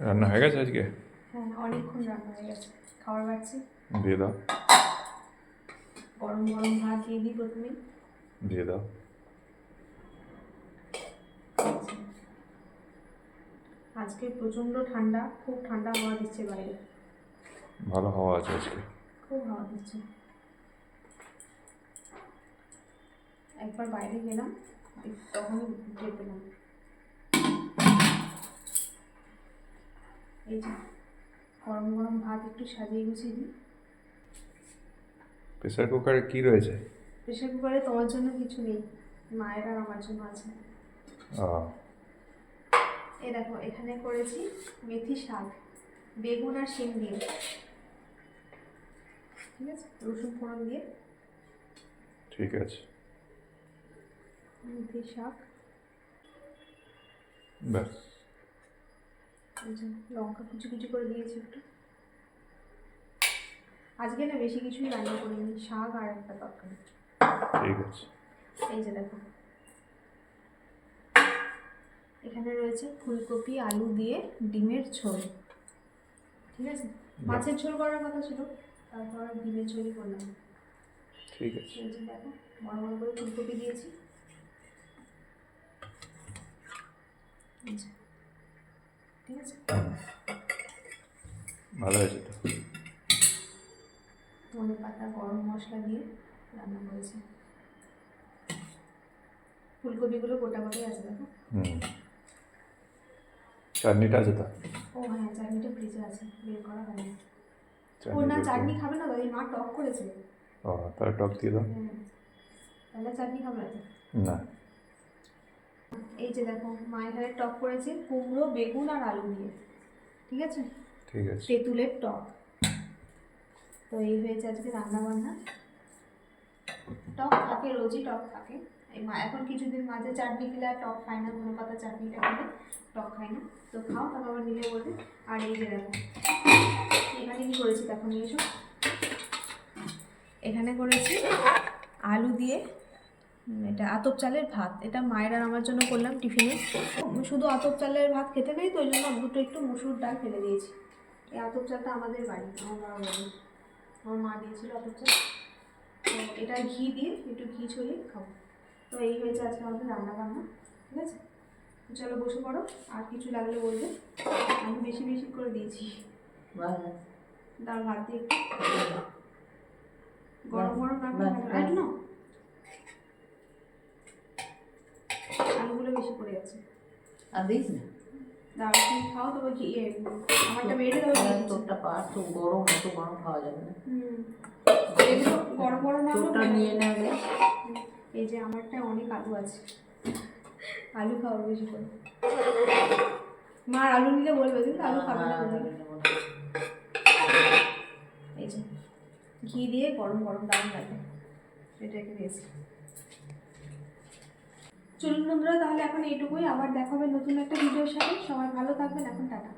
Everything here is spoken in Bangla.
রান্না হয়ে গেছে আজকে? হ্যাঁ অনেকক্ষণ রান্না হয়ে গেছে। খাবার বাড়ছি। দিয়ে দাও। গরম গরম ভাত দিয়ে দিই প্রথমেই। দিয়ে দাও। আজকে প্রচণ্ড ঠান্ডা খুব ঠান্ডা হাওয়া দিচ্ছে বাইরে। ভালো হাওয়া আছে আজকে। খুব হাওয়া দিচ্ছে। একবার বাইরে গেলাম তখনই টের পেলাম। এই যে গরম গরম ভাত একটু সাজিয়ে গুছিয়ে দিই। প্রেসার কুকারে কি রয়েছে? প্রেশার কুকারে তোমার জন্য কিছু নেই মায়ের আর আমার জন্য আছে। এই দেখো এখানে করেছি মেথি শাক বেগুন আর শিম দিয়ে। ঠিক আছে? রসুন ফোড়ন দিয়ে। ঠিক আছে। মেথি শাক। ব্যাস। লঙ্কা কুচি কুচি করে দিয়েছি একটু। আজকে না বেশি কিছুই রান্না করিনি শাক আর একটা তরকারি। ঠিক আছে। এই যে দেখো। এখানে রয়েছে ফুলকপি আলু দিয়ে ডিমের ঝোল। ঠিক আছে? মাছের ঝোল করার কথা ছিল তারপর ডিমের ঝোলই করলাম। ঠিক আছে। এই যে দেখো বড় বড় করে ফুলকপি দিয়েছি। যে। ঠিক আছে ভালো হয়েছে তো? ধনে পাতা গরম মশলা দিয়ে রান্না করেছি। ফুলকপিগুলো গোটা গোটাই আছে দেখো। হুম। চাটনিটা আছে তো? ও হ্যাঁ চাটনিটা ফ্রিজে আছে বের করা হয়নি। ও না চাটনি খাবে না দাদি মা টক করেছে। ও তাহলে টক দিয়ে দাও। হ্যাঁ তাহলে চাটনি খাবে না না। এই যে দেখো মা এখানে টক করেছে কুমড়ো বেগুন আর আলু দিয়ে। ঠিক আছে? ঠিক আছে। তেঁতুলের টক। তো এই হয়েছে আজকে রান্না বান্না টক থাকে রোজই টক থাকে। এই মা এখন কিছুদিন মাঝে চাটনি খেলে আর টক খায় না কোনো পাতা চাটনিটা খেলে টক খায় না। তো খাও তারপর আবার নিলে বলবে আর এই যে দেখো এখানে কি করেছি দেখো নিয়ে এসো। এখানে করেছি আলু দিয়ে এটা আতপ চালের ভাত। এটা মায়ের আর আমার জন্য করলাম টিফিনে। শুধু আতপ চালের ভাত খেতে নেই তো ওই জন্য দুটো একটু মুসুর ডাল ফেলে দিয়েছি। এই আতপ চালটা আমাদের বাড়ি আমার বাবা বাড়ি। আমার মা দিয়েছিল আতপ চাল। এটা ঘি দিয়ে একটু ঘি ছড়িয়ে খাব। তো এই হয়েছে আজকে আমাদের রান্না বান্না ঠিক আছে? চলো বসে পড়ো আর কিছু লাগলে বলবে। আমি বেশি বেশি করে দিয়েছি। ডাল ভাত দিয়ে একটু। গরম গরম না আলুগুলো বেশি পড়ে যাচ্ছে আর দিস না খাও আমারটা বেড়ে দেবো তোরটা তো গরম এত গরম খাওয়া যাবে না গরম গরম তোরটা নিয়ে নেবে এই যে আমারটা অনেক আলু আছে আলু খাওয়া বেশি করে মার আলু নিলে বলবে কিন্তু আলু খাবে না বলবে। এই যে ঘি দিয়ে গরম গরম দাম লাগে এটা রেখে দিয়েছি চলুন বন্ধুরা, তাহলে এখন এইটুকুই। আবার দেখা হবে নতুন একটা ভিডিওর সাথে। সবাই ভালো থাকবেন। এখন টাটা।